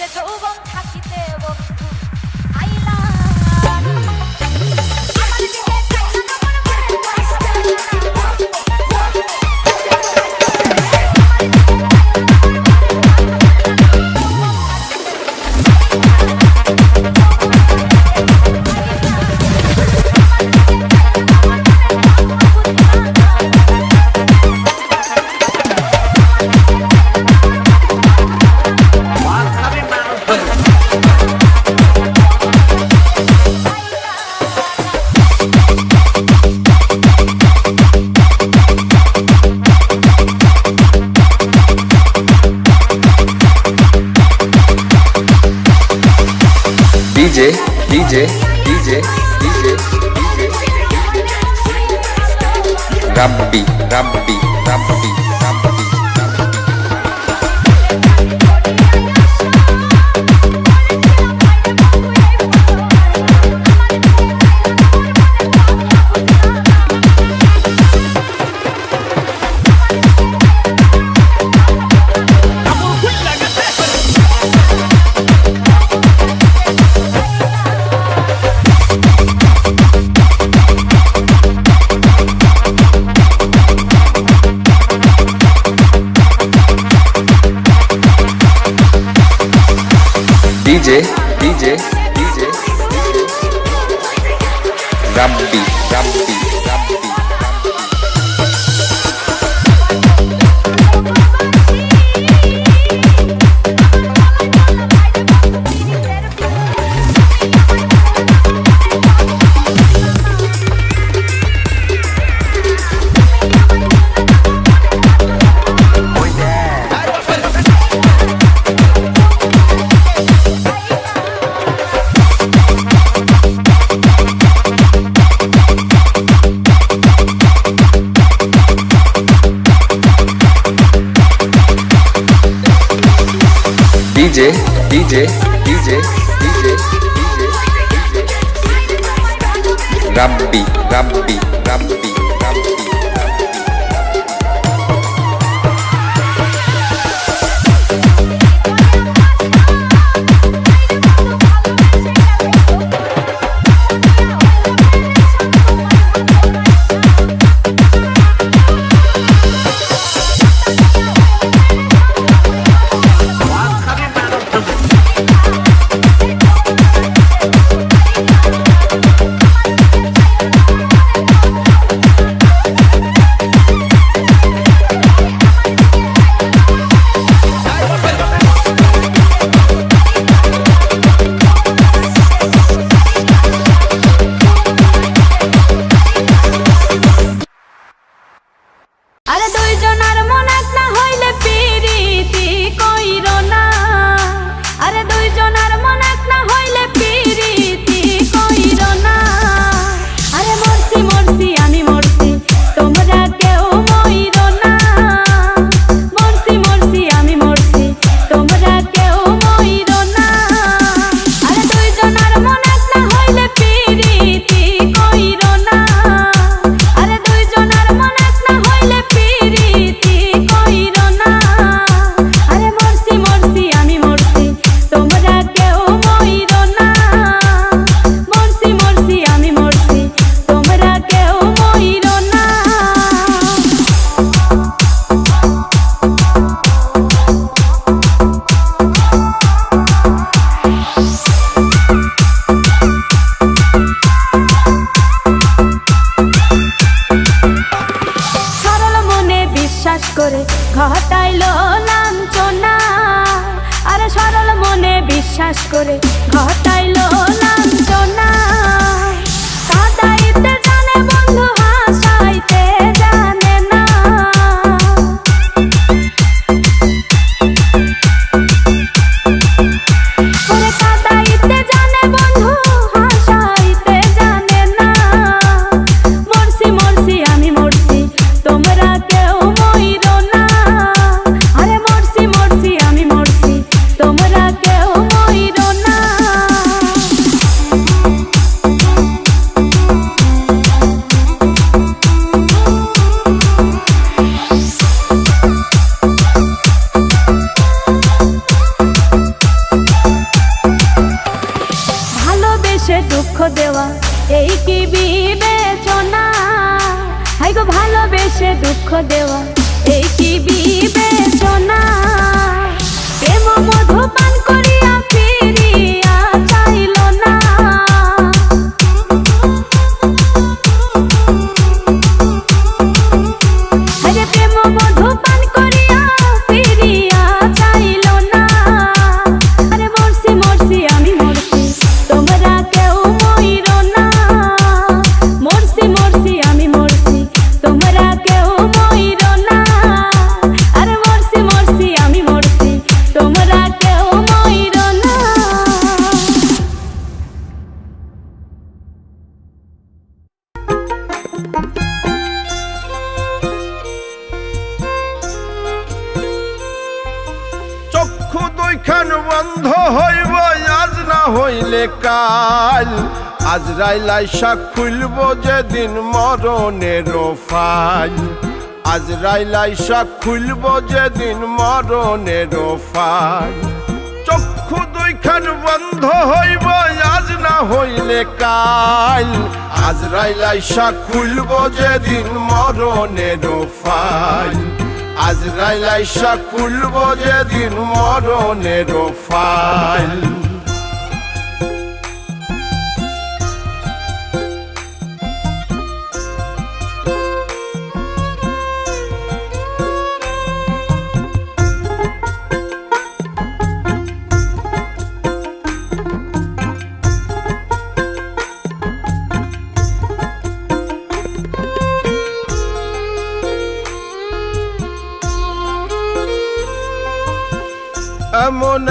করে যৌবন থাকিতে বন্ধু DJ, DJ, DJ, DJ. Rabbi, Rabbi, Rabbi, Rabbi. DJ, DJ, DJ, DJ, DJ, Rabbi, Rabbi, Rabbi. বিশ্বাস করে ঘটাইলো চক্ষু দুইখান বন্ধ হইব, আজ না হইলে কাল। আজ রাইলাইসা খুলব যেদিন মরণের ফাইল আজ রাইলাইসা খুলব যেদিন মরণের ফাইল দুইখান বন্ধ হইব, আজ না হইলে কাল। আজ রাইলাইসা খুলব যেদিন মরণের ফাইল। আজ রাইলাইসা খুলব যেদিন মরণের ফাইল।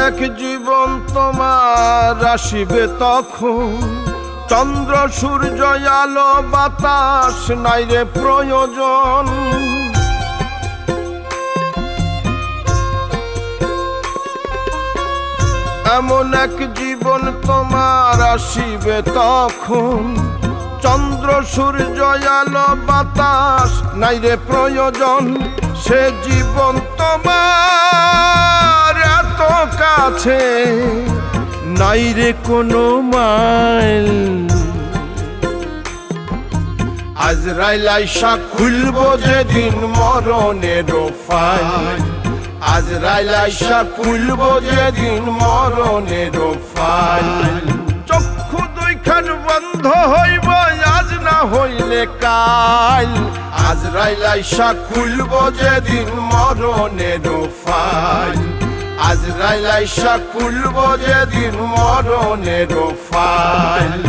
এক জীবন তোমার আসিবে তখন। চন্দ্র, সূর্য, আলো, বাতাস, নাই রে প্রয়োজন। এমন এক জীবন তোমার আসিবে তখন। চন্দ্র, সূর্য, আলো, বাতাস, নাই রে প্রয়োজন। সে জীবন তোমার এত কাছে, নাই রে কোনো মাইল। আজ রাইলাইসা খুলব যেদিন মরণের ফাইল আজ রাইলাইসা খুলব যেদিন মরণের ফাইল চক্ষু দুইখান বন্ধ হইব, আজ না হইলে কাল। আজ রাইলাইসা খুলব যেদিন মরণের ফাইল আজ রাইলাইসা খুলব যেদিন মরণের ফাইল।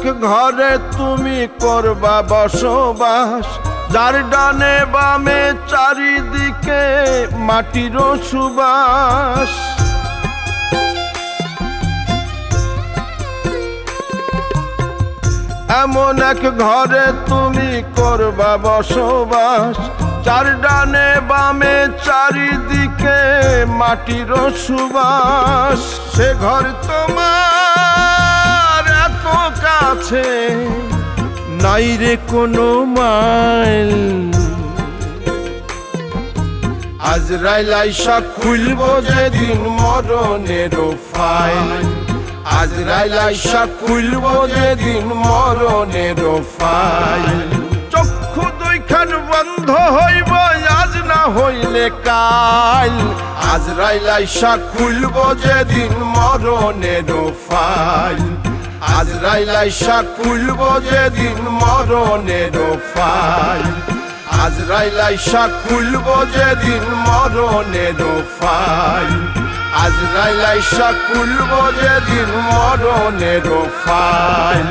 এক ঘরে তুমি করবা বসবাস। যার ডানে বামে চারিদিকে মাটির সুবাস। এমন এক ঘরে তুমি করবা বসবাস। চার ডানে বামে চারিদিকে মাটির সুবাস। সে ঘর তোমার কাছে নাই রে কোনো মাইল। আজ রাইলাইসা খুলব যেদিন মরণের ফাইল। আজ রাইলাইসা খুলব যেদিন মরণের ফাইল। চক্ষু দুইখান বন্ধ হইব, আজ না হইলে কাল। আজ রাইলাইসা খুলব যেদিন মরণের ফাইল। আজ রাইলাইসা খুলব যেদিন মরণের ফাইল আজ রাইলাইসা খুলব যেদিন মরণের ফাইল আজ রাইলাইসা খুলব যেদিন মরণের ফাইল